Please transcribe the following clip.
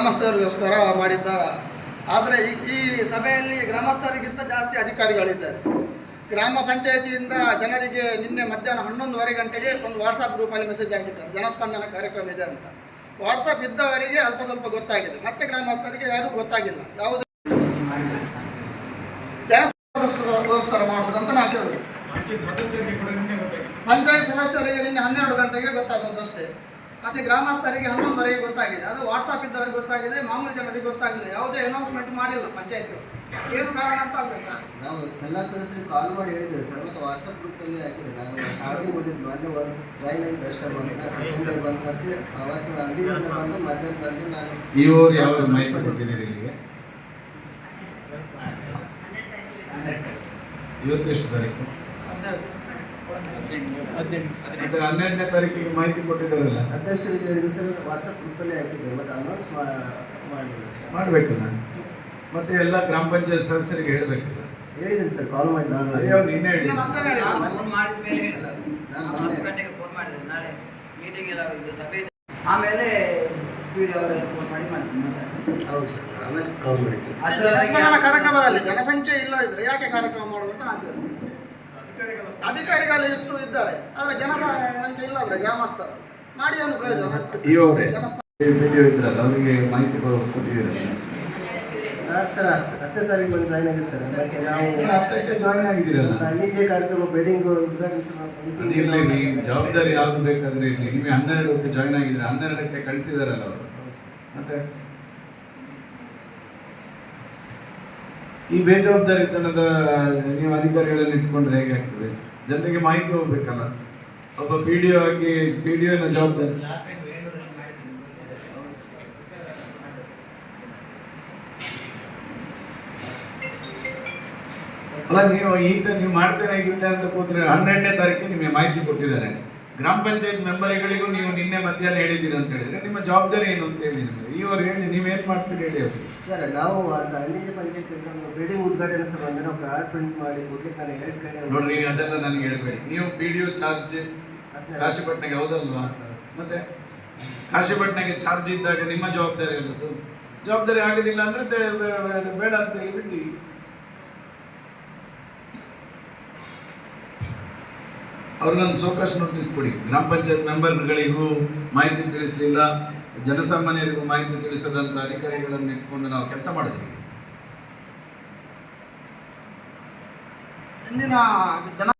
ಗ್ರಾಮಸ್ಥರಿಗೋಸ್ಕರ ಮಾಡಿದ್ದ. ಆದರೆ ಈ ಸಭೆಯಲ್ಲಿ ಗ್ರಾಮಸ್ಥರಿಗಿಂತ ಜಾಸ್ತಿ ಅಧಿಕಾರಿಗಳಿದ್ದಾರೆ. ಗ್ರಾಮ ಪಂಚಾಯತಿಯಿಂದ ಜನರಿಗೆ ನಿನ್ನೆ ಮಧ್ಯಾಹ್ನ ಹನ್ನೊಂದುವರೆ ಗಂಟೆಗೆ ಒಂದು ವಾಟ್ಸಪ್ ಗ್ರೂಪಲ್ಲಿ ಮೆಸೇಜ್ ಹಾಕಿದ್ದಾರೆ. ಜನಸ್ಪಂದನ ಕಾರ್ಯಕ್ರಮ ಇದೆ ಅಂತ. ವಾಟ್ಸಪ್ ಇದ್ದವರಿಗೆ ಅಲ್ಪ ಸ್ವಲ್ಪ ಗೊತ್ತಾಗಿದೆ. ಮತ್ತೆ ಗ್ರಾಮಸ್ಥರಿಗೆ ಯಾರಿಗೂ ಗೊತ್ತಾಗಿಲ್ಲ. ಯಾವುದೇ? ಜನಸ್ಪಂದನಗೋಸ್ಕರ ಮಾಡುವುದಂತ ಅಂತ ನಾ ಕೇಳಿದೆ. ಪಂಚಾಯತ್ ಸದಸ್ಯರಿಗೆ ನಿನ್ನೆ ಹನ್ನೆರಡು ಗಂಟೆಗೆ ಗೊತ್ತಾದದ್ದಷ್ಟೇ ಮತ್ತೆ ಗ್ರಾಮಸ್ಥರಿಗೆ ಹನ್ನೊಂದುವರೆಗೆ ಗೊತ್ತಾಗಿದೆ. ಅದು ವಾಟ್ಸಪ್ ಇದ್ದವರಿಗೆ ಗೊತ್ತಾಗಿದೆ ಮಾಮೂಲಿ ಜನರಿಗೆ ಗೊತ್ತಾಗಿಲ್ಲ ಯಾವುದೇ ಅನೌನ್ಸ್ಮೆಂಟ್ ಮಾಡಿಲ್ಲ ಪಂಚಾಯತ್ ಏನು ಕಾರಣ ಅಂತ ಆಗ್ಬೇಕು? ನಾವು ಎಲ್ಲ ಸದಸ್ಯರಿಗೆ ಕಾಲ್ ಮಾಡಿ ಹೇಳಿದ್ದೇವೆ ಸರ್. ಮತ್ತು ವಾಟ್ಸಪ್ ಗ್ರೂಪಲ್ಲಿ ಹಾಕಿದ್ದೆ ನಾನು ಸ್ಟಾರ್ಟಿಂಗ್ ಓದಿದ್ದು ಮೊನ್ನೆ ಒಂದು ಜಾಯ್ನ್ ಆಗಿದ್ದು ಅಷ್ಟೇ ಬಂದು ನಾನು ಸೆಕೆಂಡ್ ಡೇ ಬಂದು ಮತ್ತೆ ಅವತ್ತು ಅಲ್ಲಿ ಬಂದು ಮಧ್ಯಾಹ್ನ ಬಂದು ನಾನು ಇವರು ಯಾವ ಮಾಹಿತಿ ಕೊಟ್ಟಿದ್ದೀರಿ ಇಲ್ಲಿಗೆ? ಇವತ್ತು ಎಷ್ಟು ತಾರೀಕು? ಹನ್ನೆರಡು ಹನ್ನೆರಡನೇ ತಾರೀಕಿಗೆ ಮಾಹಿತಿ ಕೊಟ್ಟಿದ್ದಾರಲ್ಲ. ಅಧ್ಯಕ್ಷರಿಗೆ ಹೇಳಿದ್ರು ಸರ್ ವಾಟ್ಸಪ್ ಗ್ರೂಪಲ್ಲಿ ಹಾಕಿದ್ದೆ ಮತ್ತು ಅನೌನ್ಸ್ ಮಾಡಿಲ್ಲ ಸರ್. ನಾನು ಮತ್ತೆ ಎಲ್ಲ ಗ್ರಾಮ ಪಂಚಾಯತ್ ಸದಸ್ಯರಿಗೆ ಹೇಳಬೇಕಲ್ಲ. ಹೇಳಿದ್ದೀನಿ ಸರ್ ಕಾಲ್ ಮಾಡಿ ನಾನು ಅಯ್ಯೋ ನೀನೇ ಹೇಳಿ ಇನ್ನು ಮತ್ತೆ ಹೇಳಿ. ಮಾಡಿದ ಮೇಲೆ ಅಲ್ಲ, ನಾನು ಹತ್ತು ಗಂಟೆಗೆ ಫೋನ್ ಮಾಡಿದೆ ನಾಳೆ ಮೀಟಿಂಗ್ ಎಲ್ಲ ಸಭೆ ಆಮೇಲೆ ಫೋನ್ ಮಾಡಿ ಮಾಡ್ತೀನಿ. ಹೌದು ಸರ್ ಆಮೇಲೆ ಕಾಲ್ ಮಾಡಿ ಕಾರ್ಯಕ್ರಮದಲ್ಲಿ ಜನಸಂಖ್ಯೆ ಇಲ್ಲ ಇದ್ರೆ ಯಾಕೆ ಕಾರ್ಯಕ್ರಮ ಮಾಡೋದು ಅಂತ ನಾನು. ಅಧಿಕಾರಿಗಳು ಎಷ್ಟು ಇದ್ದಾರೆ ಆದರೆ ಜನಸಂಖ್ಯೆ ಇಲ್ಲ ಅಂದ್ರೆ ಗ್ರಾಮಸ್ಥರು. ಮಾಡಿ ಏನು ಪ್ರಯೋಜನ? ಇವರೇ ವಿಡಿಯೋ ಇದ್ರಲ್ಲ ಅವರಿಗೆ ಮಾಹಿತಿ ಕೊಟ್ಟಿದ್ದೀರಲ್ಲ ಸರ್ ಹತ್ತು- ಹತ್ತನೇ ತಾರೀಕು ಬಂದು ಜಾಯ್ನ್ ಆಗಿದೆ ಸರ್. ಅದಕ್ಕೆ ನಾವು ಹತ್ತಕ್ಕೆ ಜಾಯ್ನ್ ಆಗಿದ್ದೀರಲ್ಲ? ಹಳ್ಳಿಗೆ ಕಾರ್ಯಕ್ರಮ ಉದ್ಘಾಟಿಸಿ ನೀವು ಜವಾಬ್ದಾರಿ ಯಾವ್ದು ಬೇಕಾದ್ರೆ ಇರಲಿ. ನಿಮಗೆ ಹನ್ನೆರಡಕ್ಕೆ ಜಾಯ್ನ್ ಆಗಿದ್ರೆ ಹನ್ನೆರಡಕ್ಕೆ ಕಳಿಸಿದಾರಲ್ಲ ಅವರು. ಮತ್ತೆ ಈ ಬೇಜವಾಬ್ದಾರಿತನದ ನೀವು ಅಧಿಕಾರಿಗಳಲ್ಲಿ ಇಟ್ಕೊಂಡ್ರೆ ಹೇಗೆ ಆಗ್ತದೆ? ಜನರಿಗೆ ಮಾಹಿತಿ ಹೋಗ್ಬೇಕಲ್ಲ. ಒಬ್ಬ ಪಿ ಡಿ ಒ ಆಗಿ ಪಿ ಡಿ ಒನ ಜವಾಬ್ದಾರಿ. ಅಲ್ಲ, ನೀವು ಈತ, ನೀವು ಮಾಡ್ತೇನೆ ಅಂತ ಕೂತ್ರೆ ಹನ್ನೆರಡನೇ ತಾರೀಕಿಗೆ ನಿಮಗೆ ಮಾಹಿತಿ ಕೊಟ್ಟಿದ್ದಾರೆ. ಗ್ರಾಮ ಪಂಚಾಯತ್ ಮೆಂಬರ್ಗಳಿಗೂ ನೀವು ನಿನ್ನೆ ಮಧ್ಯಾಹ್ನ ಹೇಳಿದ್ದೀರಿ ಅಂತ ಹೇಳಿದ್ರೆ ನಿಮ್ಮ ಜವಾಬ್ದಾರಿ ಏನು ಅಂತ ಹೇಳಿ ನಿಮಗೆ? ಇವರು ಹೇಳಿ ನೀವೇನು ಮಾಡ್ತೀರಿ ಹೇಳಿ ಅವರು? ಸರ್ ನಾವು ಅಂತ ಹಳ್ಳಿಗೆ ಪಂಚಾಯತ್ ಬಿಲ್ಡಿಂಗ್ ಉದ್ಘಾಟನೆ ಸಂಬಂಧ ನಾವು ಕಾರ್ಡ್ ಪ್ರಿಂಟ್ ಮಾಡಿ ಕೊಡ್ಲಿಕ್ಕೆ ನಾನು ಎರಡು ಕಡೆ ನೋಡ್ರಿ ಅದೆಲ್ಲ ನನಗೆ ಹೇಳ್ಬೇಡಿ. ನೀವು ಪಿ ಡಿ ಒ ಚಾರ್ಜ್ ಕಾಶಿಪಟ್ನಾಗೆ ಹೌದಲ್ವಾ? ಮತ್ತೆ ಕಾಶಿಪಟ್ನಾಗೆ ಚಾರ್ಜ್ ಇದ್ದಾಗ ನಿಮ್ಮ ಜವಾಬ್ದಾರಿ ಇರೋದು ಜವಾಬ್ದಾರಿ ಆಗೋದಿಲ್ಲ ಅಂದರೆ ಬೇಡ ಅಂತ ಹೇಳಿ ಅವ್ರಿಗೊಂದು ಸೋಕಷ್ಟು ನೋಟಿಸ್ ಕೊಡಿ. ಗ್ರಾಮ ಪಂಚಾಯತ್ ಮೆಂಬರ್ಗಳಿಗೂ ಮಾಹಿತಿ ತಿಳಿಸಲಿಲ್ಲ. ಜನಸಾಮಾನ್ಯರಿಗೂ ಮಾಹಿತಿ ತಿಳಿಸದಂತ ಅಧಿಕಾರಿಗಳನ್ನು ಇಟ್ಕೊಂಡು ನಾವು ಕೆಲಸ ಮಾಡಿದ್ವಿ. ಜನ